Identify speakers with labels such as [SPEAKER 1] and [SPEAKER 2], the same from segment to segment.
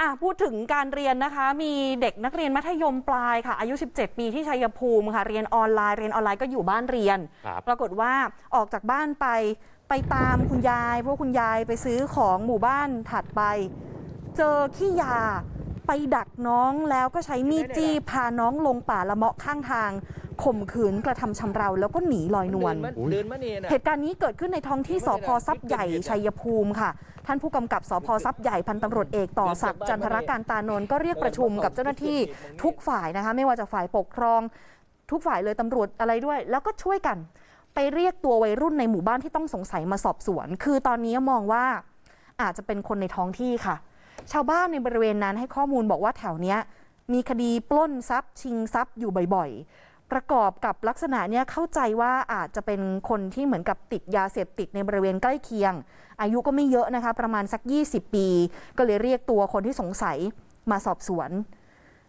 [SPEAKER 1] อะพูดถึงการเรียนนะคะ มีเด็กนักเรียนมัธยมปลายค่ะ อายุ 17 ปีที่ชัยภูมิค่ะ เรียนออนไลน์ เรียนออนไลน์ก็อยู่บ้านเรียน
[SPEAKER 2] ครับ
[SPEAKER 1] ปรากฏว่าออกจากบ้านไปไปตามคุณยาย เพราะคุณยายไปซื้อของหมู่บ้านถัดไป เจอขี้ยาไปดักน้องแล้วก็ใช้มีดจี้พาน้องลงป่าละเมาะข้างทาง ข่มขืนกระทำชำเราแล้วก็หนีลอยนวล
[SPEAKER 3] เดิมาเดินมานี่นะ
[SPEAKER 1] เหตุการณ์นี้เกิดขึ้นในท้องที่สพทรัพย์ใหญ่ชัยภูมิค่ะ ท่านผู้กำกับสพทรัพย์ใหญ่พันตำรวจเอกต่อศักดิ์จันทรการตานนท์ก็เรียกประชุมกับเจ้าหน้าที่ทุกฝ่ายนะคะไม่ว่าจะฝ่ายปกครอง ทุกฝ่ายเลยตำรวจอะไรด้วย แล้วก็ช่วยกัน ไปเรียกตัววัยรุ่นในหมู่บ้านที่ต้องสงสัยมาสอบสวน คือตอนนี้มองว่าอาจจะเป็นคนในท้องที่ค่ะ ชาวบ้านในบริเวณนั้นให้ข้อมูลบอกว่าแถวเนี้ยมีคดีปล้นทรัพย์ชิงทรัพย์อยู่บ่อยๆ ประกอบกับลักษณะเนี้ยเข้าใจว่าอาจจะเป็นคนที่เหมือนกับติดยาเสพติดในบริเวณใกล้เคียง อายุก็ไม่เยอะนะคะ ประมาณสัก 20 ปี ก็เลยเรียกตัวคนที่สงสัยมาสอบสวน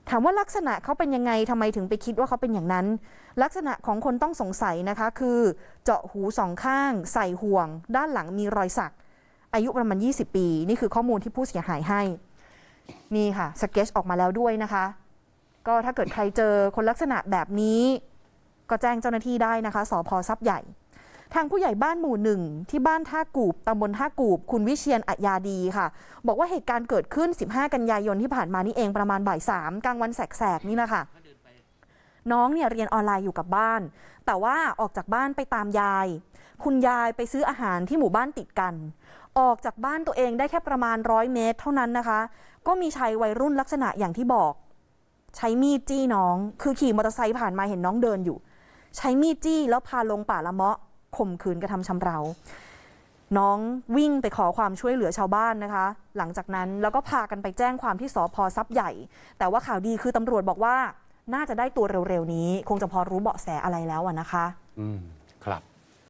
[SPEAKER 1] ถามว่าลักษณะเขาเป็นยังไงทำไมถึงไปคิดว่าเขาเป็นอย่างนั้น ลักษณะของคนต้องสงสัยนะคะ คือเจาะหูสองข้าง ใส่ห่วง ด้านหลังมีรอยสัก อายุประมาณ 20 ปี นี่คือข้อมูลที่ผู้เสียหายให้ นี่ค่ะสเก็ตออกมาแล้วด้วยนะคะ ก็ถ้าเกิดใครเจอคนลักษณะแบบนี้ ก็แจ้งเจ้าหน้าที่ได้นะคะสพทรัพย์ใหญ่ ทางผู้ใหญ่บ้านหมู่หนึ่งที่บ้านท่ากูบตำบลท่ากูบ คุณวิเชียนอัยาดีค่ะ บอกว่าเหตุการณ์เกิดขึ้น 15 กันยายนที่ผ่านมานี่เองประมาณบ่ายสามกลางวันแสกๆนี่นะคะน้องเนี่ยเรียนออนไลน์อยู่กับบ้าน แต่ว่าออกจากบ้านไปตามยาย คุณยายไปซื้ออาหารที่หมู่บ้านติดกัน ออกจากบ้านตัวเองได้แค่ประมาณร้อยเมตร เท่านั้นนะคะ ก็มีชายวัยรุ่นลักษณะอย่างที่บอก ใช้มีดจี้น้อง คือขี่มอเตอร์ไซค์ผ่านมาเห็นน้องเดินอยู่ ใช้มีดจี้แล้วพาลงป่าละเมาะข่มขืนกระทำชำเรา น้องวิ่งไปขอความช่วยเหลือชาวบ้านนะคะ หลังจากนั้นแล้วก็พากันไปแจ้งความที่สพทรัพย์ใหญ่ แต่ว่าข่าวดีคือตำรวจบอกว่า น่าจะได้ตัวเร็วๆนี้ คงจะพอรู้เบาะแสอะไรแล้วนะคะ
[SPEAKER 2] อืม